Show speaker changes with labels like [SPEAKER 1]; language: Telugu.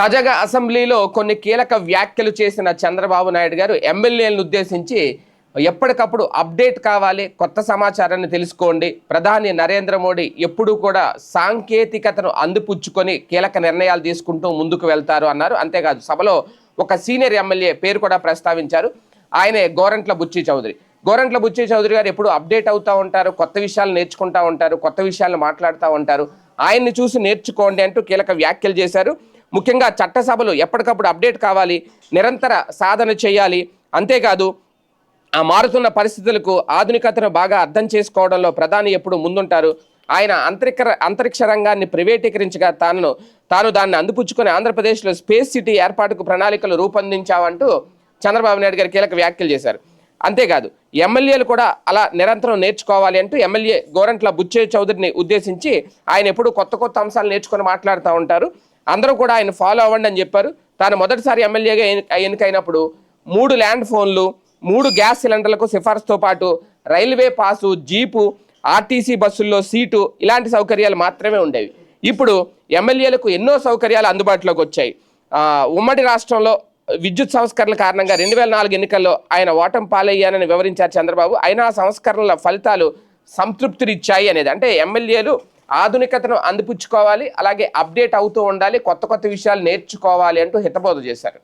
[SPEAKER 1] తాజాగా అసెంబ్లీలో కొన్ని కీలక వ్యాఖ్యలు చేసిన చంద్రబాబు నాయుడు గారు ఎమ్మెల్యేలను ఉద్దేశించి ఎప్పటికప్పుడు అప్డేట్ కావాలి కొత్త సమాచారాన్ని తెలుసుకోండి ప్రధాని నరేంద్ర మోడీ ఎప్పుడూ కూడా సాంకేతికతను అందిపుచ్చుకొని కీలక నిర్ణయాలు తీసుకుంటూ ముందుకు వెళ్తారు అన్నారు. అంతేకాదు సభలో ఒక సీనియర్ ఎమ్మెల్యే పేరు కూడా ప్రస్తావించారు. ఆయనే గోరంట్ల బుచ్చి చౌదరి. గోరంట్ల బుచ్చి చౌదరి గారు ఎప్పుడు అప్డేట్ అవుతూ ఉంటారు కొత్త విషయాలు నేర్చుకుంటూ ఉంటారు కొత్త విషయాలను మాట్లాడుతూ ఉంటారు. ఆయన్ని చూసి నేర్చుకోండి అంటూ కీలక వ్యాఖ్యలు చేశారు. ముఖ్యంగా చట్టసభలు ఎప్పటికప్పుడు అప్డేట్ కావాలి నిరంతర సాధన చేయాలి. అంతేకాదు ఆ మారుతున్న పరిస్థితులకు ఆధునికతను బాగా అర్థం చేసుకోవడంలో ప్రధాని ఎప్పుడు ముందుంటారు. ఆయన అంతరిక అంతరిక్ష రంగాన్ని ప్రైవేటీకరించగా తాను తాను దాన్ని అందుపుచ్చుకుని ఆంధ్రప్రదేశ్లో స్పేస్ సిటీ ఏర్పాటుకు ప్రణాళికలు రూపొందించామంటూ చంద్రబాబు నాయుడు గారు కీలక వ్యాఖ్యలు చేశారు. అంతేకాదు ఎమ్మెల్యేలు కూడా అలా నిరంతరం నేర్చుకోవాలి అంటూ ఎమ్మెల్యే గోరంట్ల బుచ్చే చౌదరిని ఉద్దేశించి ఆయన ఎప్పుడు కొత్త కొత్త అంశాలు నేర్చుకొని మాట్లాడుతూ ఉంటారు. అందరూ కూడా ఆయన ఫాలో అవ్వండి అని చెప్పారు. తాను మొదటిసారి ఎమ్మెల్యేగా ఎన్నికైనప్పుడు మూడు ల్యాండ్ ఫోన్లు మూడు గ్యాస్ సిలిండర్లకు సిఫార్సుతో పాటు రైల్వే పాసు జీపు ఆర్టీసీ బస్సుల్లో సీటు ఇలాంటి సౌకర్యాలు మాత్రమే ఉండేవి. ఇప్పుడు ఎమ్మెల్యేలకు ఎన్నో సౌకర్యాలు అందుబాటులోకి వచ్చాయి. ఉమ్మడి రాష్ట్రంలో విద్యుత్ సంస్కరణల కారణంగా రెండు వేల నాలుగు ఎన్నికల్లో ఆయన ఓటం పాలయ్యానని వివరించారు చంద్రబాబు. అయినా ఆ సంస్కరణల ఫలితాలు సంతృప్తినిచ్చాయి అనేది. అంటే ఎమ్మెల్యేలు ఆధునికతను అందిపుచ్చుకోవాలి అలాగే అప్డేట్ అవుతూ ఉండాలి కొత్త కొత్త విషయాలు నేర్చుకోవాలి అంటూ హితబోధ చేశారు.